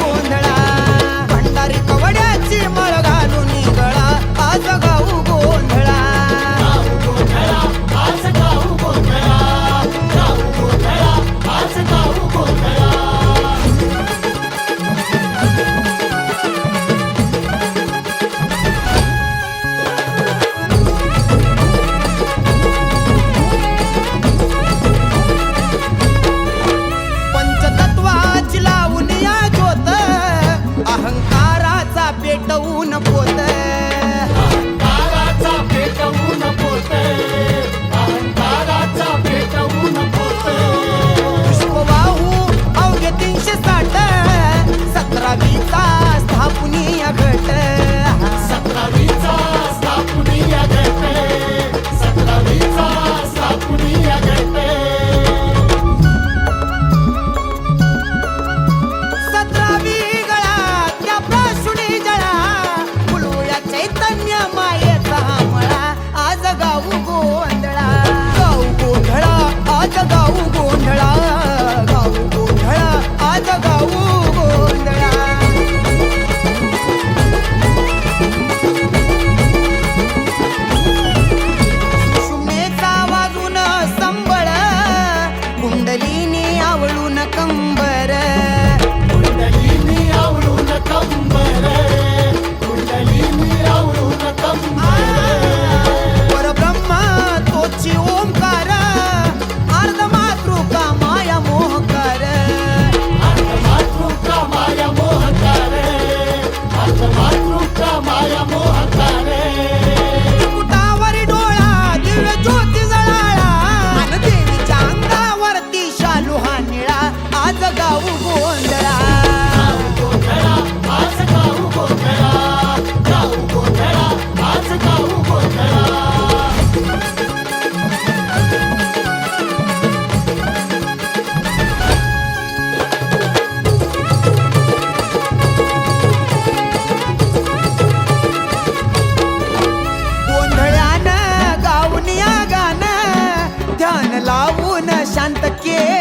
ಗೋಂದಳ शांत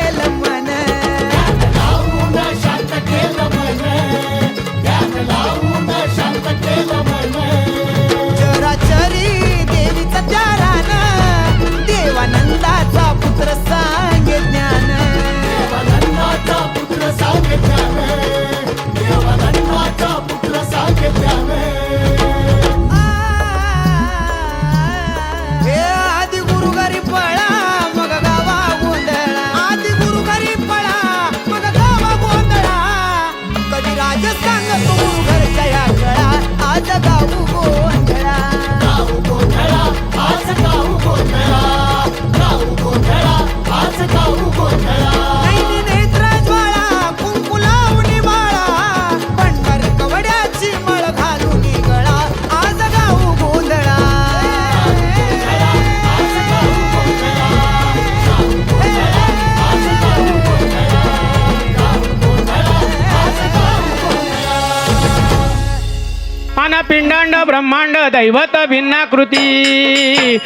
पिंडांड ब्रह्मांड दैवत भिन्नाकृती.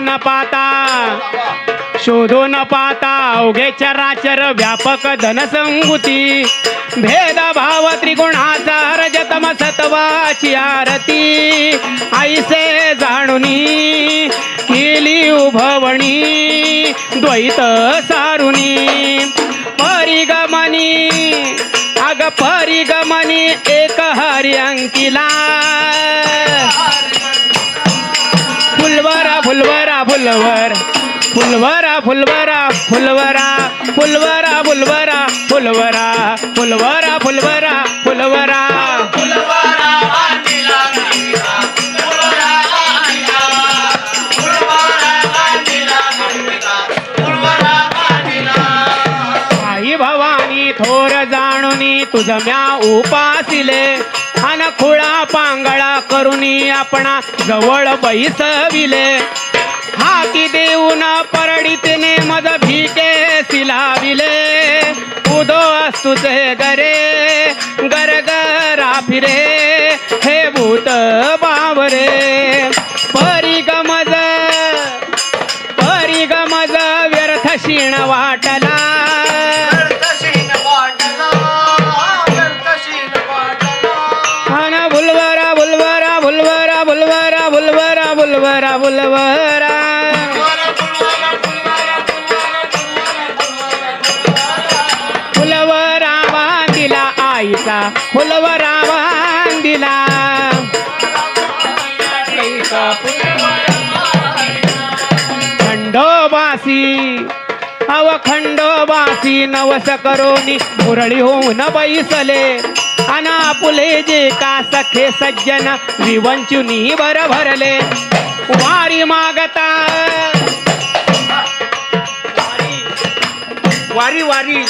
न पाता शोधू न पाता अवघे चराचर व्यापक धनसंगुती. भेद भाव त्रिगुणाचा रजतम सत्वाची आरती. ऐसे जाणुनी केली उभवणी द्वैत सारुनी. परिगमनी अग परिगमनी एक हरी फुलवर. फुलवर फुलवर फुलवरा फुलवरा फुलवरा फुलवरा फुलवरा फुलवरा फुलवरा. आई भवानी थोर जाणुनी तुझ म्या उपासिले. अन खुळा पांगळा करुनी आपणा जवळ बैसविले. हाती देऊन परडितने मज भीके सिलाविले. उदो असतुचे गरे गरगरा फिरे हे भूत बावरे. परिगमज परिगमज व्यर्थ शिण वाटला. फुलवरा बांधिला खंडोबासी अव खंडोबासी नवस करोनी मुरळी होऊन बैसले. अना पुले जे का सखे सज्जन विवंचुनी बर भरले. वारी मागता. वारी वारी.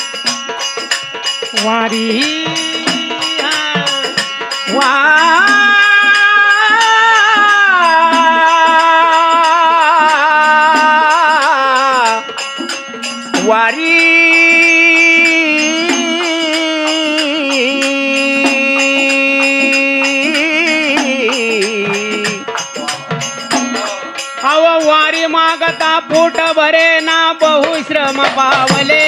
वारी. फुट भरे ना बहुश्रम पावले.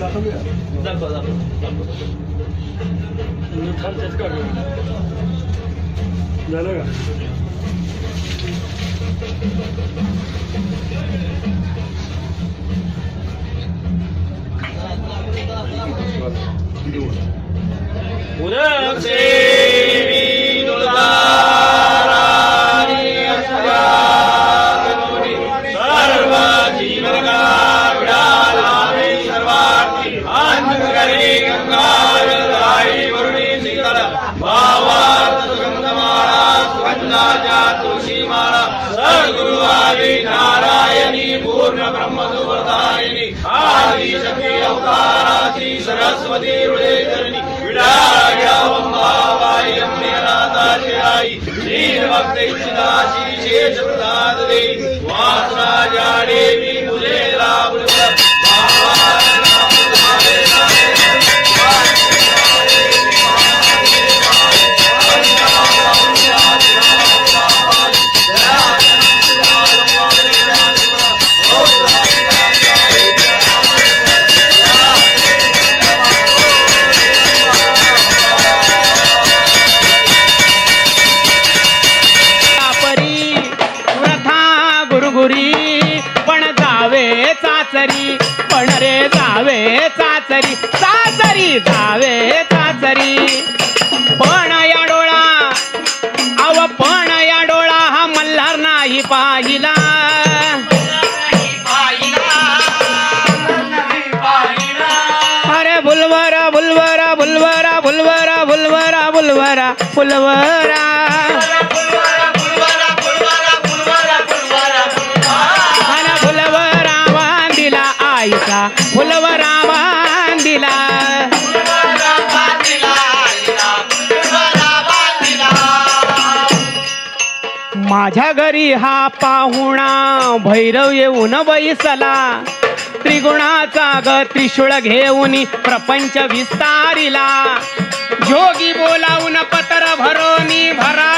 दाखव दाखव थांबतेच का झालं का उद्या चंदाचा तुळशीमाळा सद्गुरु आदि नारायणी पूर्ण ब्रह्म सुप्रदायिनी आदि शक्ती अवताराची सरस्वती हृदय करणी विडाया वंभावाय अम्यनाथाशिराई श्री भक्तैश्चिदाशी शेष प्रसाद देवी वासना जा देवी चाचरी जावे चाचरी पण या डोळा अव पण या डोळा हा मल्हार नाही पाहिला. अरे बुलवरा बुलवरा बुलवरा बुलवरा बुलवरा बुलवरा बुलवरा. माझ्या घरी हा पाहुणा भैरव येऊन बैसला. त्रिगुणाचा ग त्रिशूळ घेऊन प्रपंच विस्तारिला. जोगी बोलावून पत्र भरोनी भरा